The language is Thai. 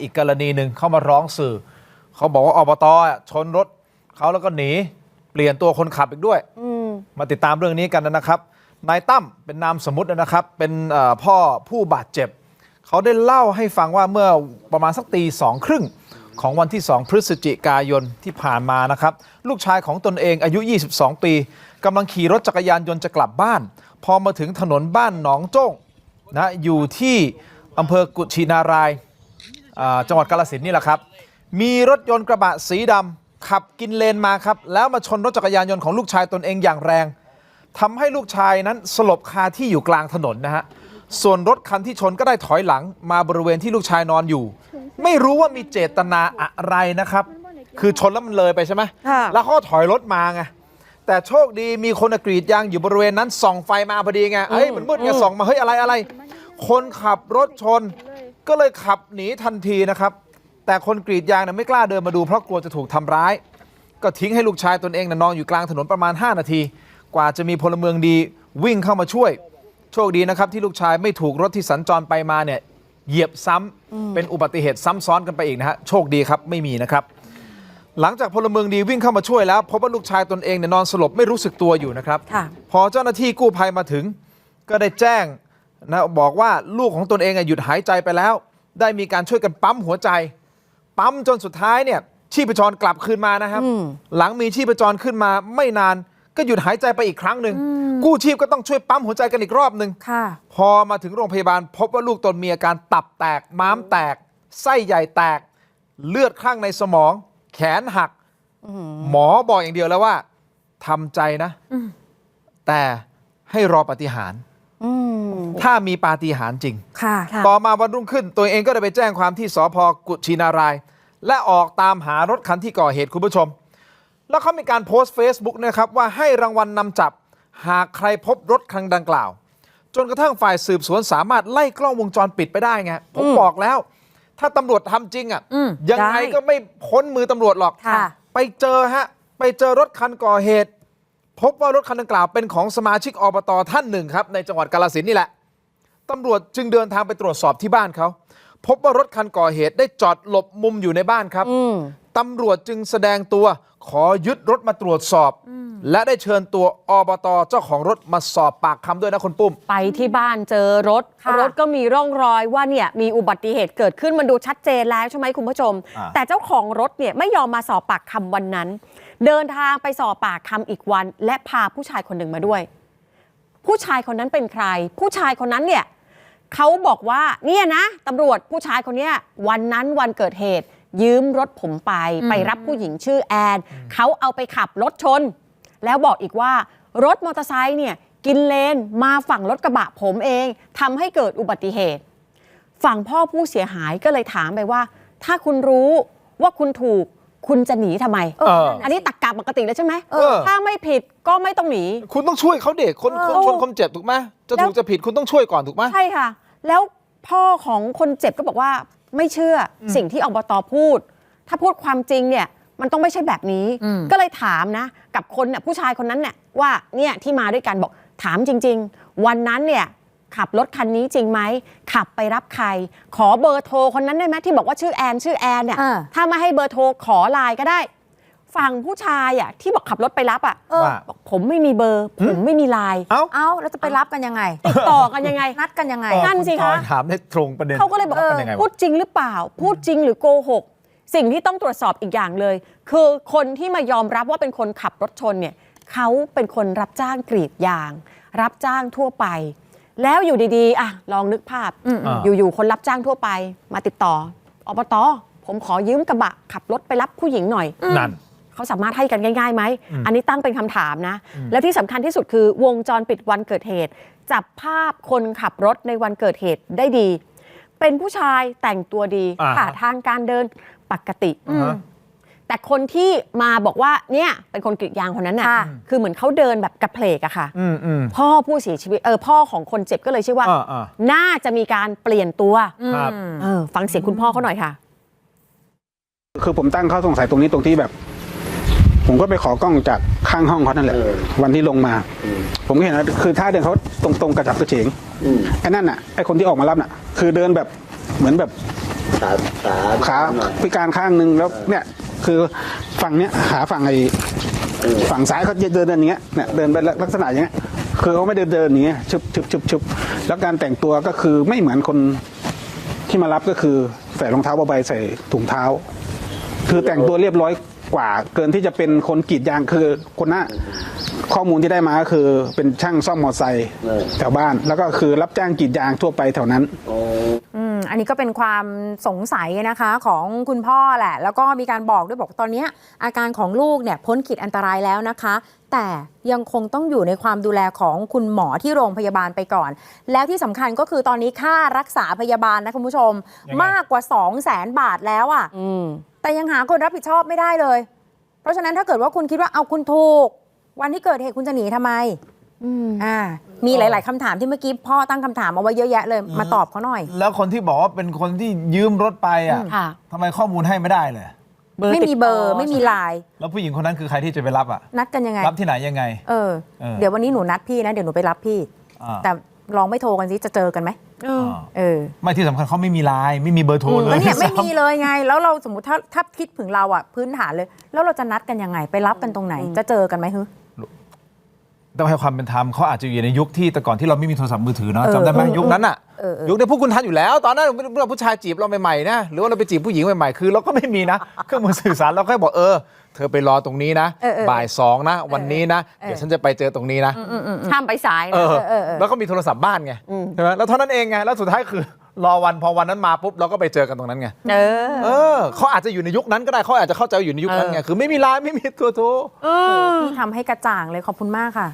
อีกกรณีหนึ่งเขามาร้องสื่อ เขาบอกว่าอบตอะชนรถเขาแล้วก็หนี เปลี่ยนตัวคนขับอีกด้วยมาติดตามเรื่องนี้กันนะครับนายตั้มเป็นนามสมมตินะครับ เป็นเอ่อพ่อผู้บาดเจ็บ เขาได้เล่าให้ฟังว่าเมื่อประมาณสักตีสองครึ่งของวันที่ 2 พฤศจิกายนที่ผ่านมานะครับ ลูกชายของตนเองอายุ 22 ปีกำลังขี่รถจักรยานยนต์จะกลับบ้าน พอมาถึงถนนบ้านหนองโจ้งนะอยู่ที่อำเภอกุชินารายอ่า จังหวัดกาลสินธุ์นี่แหละครับ มีรถยนต์กระบะสีดำขับกินเลนมาครับ แล้วมาชนรถจักรยานยนต์ของลูกชายตนเองอย่างแรงทำให้ลูกชายนั้นสลบคาที่อยู่กลางถนนนะฮะส่วนรถคันที่ชนก็ได้ถอยหลังมาบริเวณที่ลูกชายนอนอยู่ ไม่รู้ว่ามีเจตนาอะไรนะครับ คือชนแล้วมันเลยไปใช่ไหมค่ะแล้วเขาก็ถอยรถมาไงแต่โชคดีมีคนกรีดยางอยู่บริเวณนั้นส่องไฟมาพอดีไงเอ้ยมันมืดไงส่องมาเฮ้ยอะไรอะไร คนขับรถชน ก็เลยขับหนีทันทีนะครับ แต่คนกรีดยางเนี่ยไม่กล้าเดินมาดูเพราะกลัวจะถูกทำร้าย ก็ทิ้งให้ลูกชายตนเองนะนอนอยู่กลางถนนประมาณ 5 นาที กว่าจะมีพลเมืองดีวิ่งเข้ามาช่วย โชคดีนะครับที่ลูกชายไม่ถูกรถที่สัญจรไปมาเนี่ยเหยียบซ้ำเป็นอุบัติเหตุซ้ำซ้อนกันไปอีกนะฮะโชคดีครับไม่มีนะครับ หลังจากพลเมืองดีวิ่งเข้ามาช่วยแล้วพบว่าลูกชายตนเองเนี่ยนอนสลบไม่รู้สึกตัวอยู่นะครับ ค่ะ พอเจ้าหน้าที่กู้ภัยมาถึง ก็ได้แจ้ง นะบอกว่าลูกของตนเองอะหยุดหายใจไปแล้ว ได้มีการช่วยกันปั๊มหัวใจ ปั๊มจนสุดท้ายเนี่ยชีพจรกลับคืนมานะครับอืมหลังมีชีพจรขึ้นมาไม่นานก็หยุดหายใจไปอีกครั้งหนึ่งกู้ชีพก็ต้องช่วยปั๊มหัวใจกันอีกรอบหนึ่งค่ะพอมาถึงโรงพยาบาล พบว่าลูกตนมีอาการตับแตก ม้ามแตก ไส้ใหญ่แตก เลือดข้างในสมอง แขนหักหมอบอกอย่างเดียวแล้วว่าทำใจนะ แต่ให้รอปฏิหารย์ อืมถ้ามีปาฏิหาริย์จริงค่ะต่อมาวันรุ่งขึ้น ตัวเองก็ได้ไปแจ้งความที่สพกุชินาราย และออกตามหารถคันที่ก่อเหตุคุณผู้ชม แล้วเขามีการโพสต์ Facebook นะครับว่าให้รางวัลนำจับ หากใครพบรถคันดังกล่าว จนกระทั่งฝ่ายสืบสวนสามารถไล่กล้องวงจรปิดไปได้ไงผมอืมบอกแล้ว ถ้าตำรวจทำจริงอะอืมยังไงได้ ก็ไม่พ้นมือตำรวจหรอก ค่ะ ไปเจอฮะ ไปเจอรถคันก่อเหตุ พบว่ารถคันดังกล่าวเป็นของสมาชิกอบตท่านหนึ่งครับ ในจังหวัดกาลสินนี่แหละตำรวจจึงเดินทางไปตรวจสอบที่บ้านเขา พบว่ารถคันก่อเหตุได้จอดหลบมุมอยู่ในบ้านครับ ตำรวจจึงแสดงตัวขอยึดรถมาตรวจสอบ และได้เชิญตัวอบตเจ้าของรถมาสอบปากคำด้วยนะคุณปุ้ม ไปที่บ้านเจอรถค่ะรถก็มีร่องรอยว่าเนี่ยมีอุบัติเหตุเกิดขึ้นมันดูชัดเจนแล้วใช่ไหมคุณผู้ชมอ่าแต่เจ้าของรถเนี่ยไม่ยอมมาสอบปากคำวันนั้น เดินทางไปสอบปากคำอีกวัน และพาผู้ชายคนหนึ่งมาด้วย ผู้ชายคนนั้นเป็นใคร ผู้ชายคนนั้นเนี่ยเขาบอกว่าเนี่ยนะตำรวจผู้ชายคนเนี้ยวันนั้นวันเกิดเหตุ ยืมรถผมไป ไปรับผู้หญิงชื่อแอน เขาเอาไปขับรถชน แล้วบอกอีกว่ารถมอเตอร์ไซค์เนี่ยกินเลนมาฝั่งรถกระบะผมเองทำให้เกิดอุบัติเหตุ ฝั่งพ่อผู้เสียหายก็เลยถามไปว่า ถ้าคุณรู้ว่าคุณถูกคุณจะหนีทำไมเอออันนี้ตักกะปกติแล้วใช่ไหมเออถ้าไม่ผิดก็ไม่ต้องหนี คุณต้องช่วยเขาเด็กคนคนเออชนคนเจ็บถูกไหมจะแล้วถูกจะผิดคุณต้องช่วยก่อนถูกไหมใช่ค่ะ แล้วพ่อของคนเจ็บก็บอกว่า ไม่เชื่ออสิ่งที่อบตพูด ถ้าพูดความจริงเนี่ยมันต้องไม่ใช่แบบนี้อืมก็เลยถามนะ กับคนเนี่ยผู้ชายคนนั้นเนี่ยว่าเนี่ยที่มาด้วยกันบอกถามจริง ๆ วันนั้นเนี่ยขับรถคันนี้จริงไหมขับไปรับใคร ขอเบอร์โทรคนนั้นได้ไหมที่บอกว่าชื่อแอนชื่อแอนเนี่ยอ่าถ้าไม่ให้เบอร์โทรขอไลน์ก็ได้ ฝั่งผู้ชายอะที่บอกขับรถไปรับอะเออว่า บอกผมไม่มีเบอร์ ผมไม่มีไลน์เอ้า เอ้าแล้วจะไปรับกันยังไง ติดต่อกันยังไง นัดกันยังไง นั่นสิคะ ณจอยถามได้ตรงประเด็นเขาก็เลยบอกเอเอออยังไงวะ พูดจริงหรือเปล่า พูดจริงหรือโกหก สิ่งที่ต้องตรวจสอบอีกอย่างเลย คือคนที่มายอมรับว่าเป็นคนขับรถชนเนี่ยเขาเป็นคนรับจ้างกรีดยาง รับจ้างทั่วไป แล้วอยู่ดีๆอะลองนึกภาพ อืมอ่าอยู่ๆคนรับจ้างทั่วไป มาติดต่ออบตผมขอยืมกระบะขับรถไปรับผู้หญิงหน่อย นั่น เขาสามารถให้กันง่ายๆไหมอืมอันนี้ตั้งเป็นคำถามนะ แล้วที่สำคัญที่สุดคือวงจรปิดวันเกิดเหตุ จับภาพคนขับรถในวันเกิดเหตุได้ดี เป็นผู้ชายแต่งตัวดีอ่าท่าทางการเดินปกติอืมแต่คนที่มาบอกว่าเนี่ยเป็นคนกรีดยางคนนั้นน่ะค่ะคือเหมือนเขาเดินแบบกระเพลกอะค่ะอืมอืมพ่อผู้เสียชีวิตเออพ่อของคนเจ็บก็เลยเชื่อว่าอ่าอ่าน่าจะมีการเปลี่ยนตัวครับอืมเออฟังเสียงคุณพ่อเขาหน่อยค่ะ คือผมตั้งข้อสงสัยตรงนี้ตรงที่แบบ ผมก็ไปขอกล้องจากข้างห้องเขานั่นแหละ วันที่ลงมา ผมก็เห็นว่าคือท่าเดินเขาตรงๆกระจับกระเฉงไอ้นั่นน่ะไอ้คนที่ออกมารับน่ะ คือเดินแบบเหมือนแบบขาขาขาพิการข้างหนึ่งแล้วเนี่ย คือฝั่งเนี้ยขาฝั่งไอ้ฝั่งซ้ายเขาจะเดินอย่างเงี้ยเนี่ยเดินไปลักษณะอย่างเงี้ยคือเขาไม่เดินเดินอย่างเงี้ยชุบชุบชุบชุบแล้วการแต่งตัวก็คือไม่เหมือนคนที่มารับก็คือใส่รองเท้าผ้าใบใส่ถุงเท้า คือแต่งตัวเรียบร้อย กว่าเกินที่จะเป็นคนกรีดยางคือคนหน้าข้อมูลที่ได้มาก็คือเป็นช่างซ่อมมอเตอร์ไซค์แถวบ้าน แล้วก็คือรับจ้างกรีดยางทั่วไปแถวนั้นโอ้อืมอันนี้ก็เป็นความสงสัยนะคะของคุณพ่อแหละ แล้วก็มีการบอกด้วยบอกว่าตอนเนี้ยอาการของลูกเนี่ยพ้นขีดอันตรายแล้วนะคะ แต่ยังคงต้องอยู่ในความดูแลของคุณหมอที่โรงพยาบาลไปก่อน แล้วที่สำคัญก็คือตอนนี้ค่ารักษาพยาบาลนะคุณผู้ชม ยังไง มากกว่า 2 0 0แสนบาทแล้วอะ่ะ อืม แต่ยังหาคนรับผิดชอบไม่ได้เลย เพราะฉะนั้นถ้าเกิดว่าคุณคิดว่าเอาคุณถูก วันที่เกิดเหตุคุณจะหนีทำไมอืมอ่า มีหลาย ๆคำถามที่เมื่อกี้พ่อตั้งคำถามเอาไว้เยอะแยะเลย มาตอบเขาหน่อย แล้วคนที่บอกว่าเป็นคนที่ยืมรถไปอะค่ะ ทำไมข้อมูลให้ไม่ได้เลย ไม่มีเบอร์ไม่มีไลน์แล้วผู้หญิงคนนั้นคือใครที่จะไปรับอะ นัดกันยังไง รับที่ไหนยังไง เออ เออเดี๋ยววันนี้หนูนัดพี่นะ เดี๋ยวหนูไปรับพี่ อ่า แต่ลองไม่โทรกันสิจะเจอกันไหม เอออ่าเออไม่ที่สำคัญเขาไม่มีไลน์ไม่มีเบอร์โทรเลก็ยเนี่ยไม่ซ้ำมีเลยไง แล้วเราสมมติถ้าถ้าคิดถึงเราอะพื้นฐานเลย แล้วเราจะนัดกันยังไงไปรับกันตรงไหน จะเจอกันไหมฮึ ต้องให้ความเป็นธรรมเขาอาจจะอยู่ในยุคที่แต่ก่อนที่เราไม่มีโทรศัพท์มือถือเนาะเออจำได้ไหมเออยุคนั้นอะเออเออยุคนี้พวกคุณทันอยู่แล้ว ตอนนั้นเราผู้ชายจีบเราใหม่ๆนะหรือว่าเราไปจีบผู้หญิงใหม่ๆคือเราก็ไม่มีนะเครื่องมือสื่อสารเราแค่บอกเออ เธอไปรอตรงนี้นะเออเออบ่ายสองนะ วันนี้นะเดี๋ยวฉันจะไปเจอตรงนี้นะห้ามไปสายเอนะอเออเออแล้วก็มีโทรศัพท์บ้านไงอืมใช่ไหมแล้วเท่านั้นเองไงแล้วสุดท้ายคือรอวันพอวันนั้นมาปุ๊บเราก็ไปเจอกันตรงนั้นไง เออ เออเขาอาจจะอยู่ในยุคนั้นก็ได้เขาอาจจะเข้าใจว่าอยู่ในยุคนั้นไง คือไม่มีไลน์ไม่มีตัวโทรเออพี่ทำให้กระจ่างเลยขอบคุณมากค่ะ